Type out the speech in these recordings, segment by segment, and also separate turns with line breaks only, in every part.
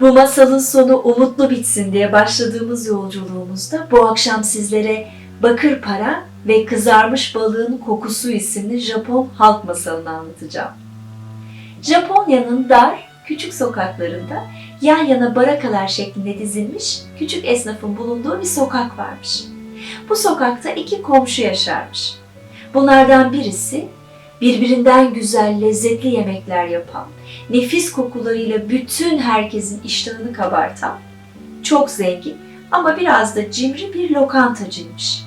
Bu masalın sonu umutlu bitsin diye başladığımız yolculuğumuzda bu akşam sizlere Bakır Para ve Kızarmış Balığın Kokusu isimli Japon halk masalını anlatacağım. Japonya'nın dar, küçük sokaklarında yan yana barakalar şeklinde dizilmiş küçük esnafın bulunduğu bir sokak varmış. Bu sokakta iki komşu yaşarmış. Bunlardan birisi birbirinden güzel, lezzetli yemekler yapan, nefis kokularıyla bütün herkesin iştahını kabartan, çok zengin ama biraz da cimri bir lokantacıymış.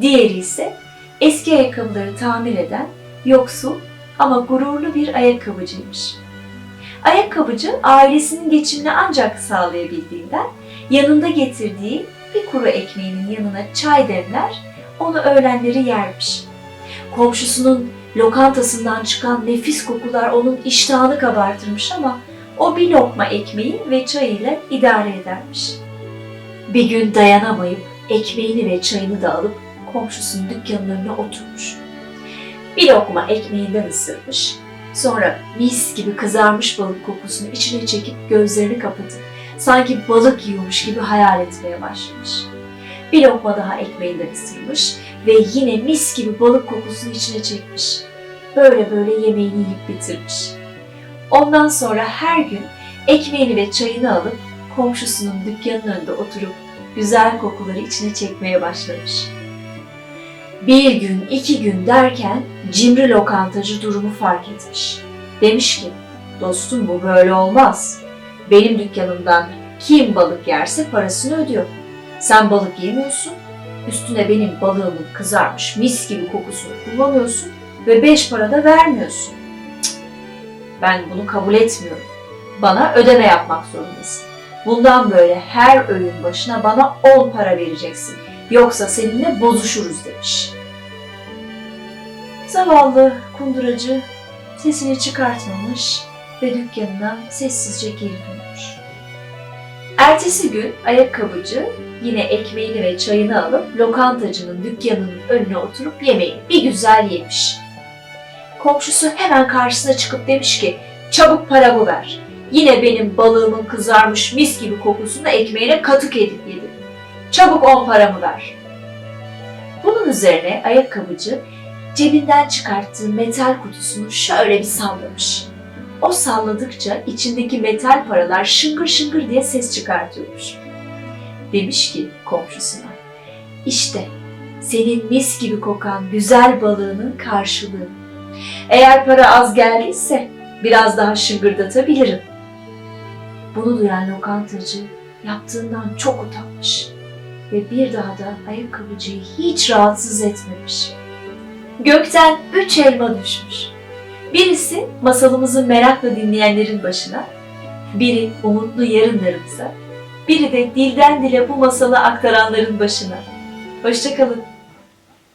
Diğeri ise eski ayakkabıları tamir eden, yoksul ama gururlu bir ayakkabıcıymış. Ayakkabıcı ailesinin geçimini ancak sağlayabildiğinden yanında getirdiği bir kuru ekmeğinin yanına çay demler, onu öğlenleri yermiş. Komşusunun lokantasından çıkan nefis kokular onun iştahını kabartırmış ama o bir lokma ekmeği ve çayıyla idare edermiş. Bir gün dayanamayıp ekmeğini ve çayını da alıp komşusunun dükkanının önüne oturmuş. Bir lokma ekmeğinden ısırmış, sonra mis gibi kızarmış balık kokusunu içine çekip gözlerini kapatıp sanki balık yiyormuş gibi hayal etmeye başlamış. Bir lokma daha ekmeğinden ısırmış ve yine mis gibi balık kokusunu içine çekmiş. Böyle böyle yemeğini yiyip bitirmiş. Ondan sonra her gün ekmeğini ve çayını alıp komşusunun dükkanının önünde oturup güzel kokuları içine çekmeye başlamış. Bir gün, iki gün derken cimri lokantacı durumu fark etmiş. Demiş ki, dostum bu böyle olmaz. Benim dükkanımdan kim balık yerse parasını ödüyor. Sen balık yemiyorsun, üstüne benim balığımın kızarmış mis gibi kokusunu kullanıyorsun ve beş para da vermiyorsun. Ben bunu kabul etmiyorum. Bana ödeme yapmak zorundasın. Bundan böyle her öğün başına bana 10 para vereceksin. Yoksa seninle bozuşuruz demiş. Zavallı kunduracı sesini çıkartmamış ve dükkanına sessizce geri dönmüş. Ertesi gün ayakkabıcı yine ekmeğini ve çayını alıp lokantacının dükkanının önüne oturup yemeğini bir güzel yemiş. Komşusu hemen karşısına çıkıp demiş ki çabuk paramı ver. Yine benim balığımın kızarmış mis gibi kokusunu ekmeğine katık edip yedim. Çabuk on paramı ver. Bunun üzerine ayakkabıcı cebinden çıkarttığı metal kutusunu şöyle bir sallamış. O salladıkça içindeki metal paralar şıngır şıngır diye ses çıkartıyormuş. Demiş ki komşusuna, işte senin mis gibi kokan güzel balığının karşılığı. Eğer para az geldiyse biraz daha şıngırdatabilirim. Bunu duyan lokantacı yaptığından çok utanmış ve bir daha da ayakkabıcıyı hiç rahatsız etmemiş. Gökten üç elma düşmüş. Birisi masalımızı merakla dinleyenlerin başına, biri umutlu yarınlarımıza, biri de dilden dile bu masalı aktaranların başına. Hoşçakalın.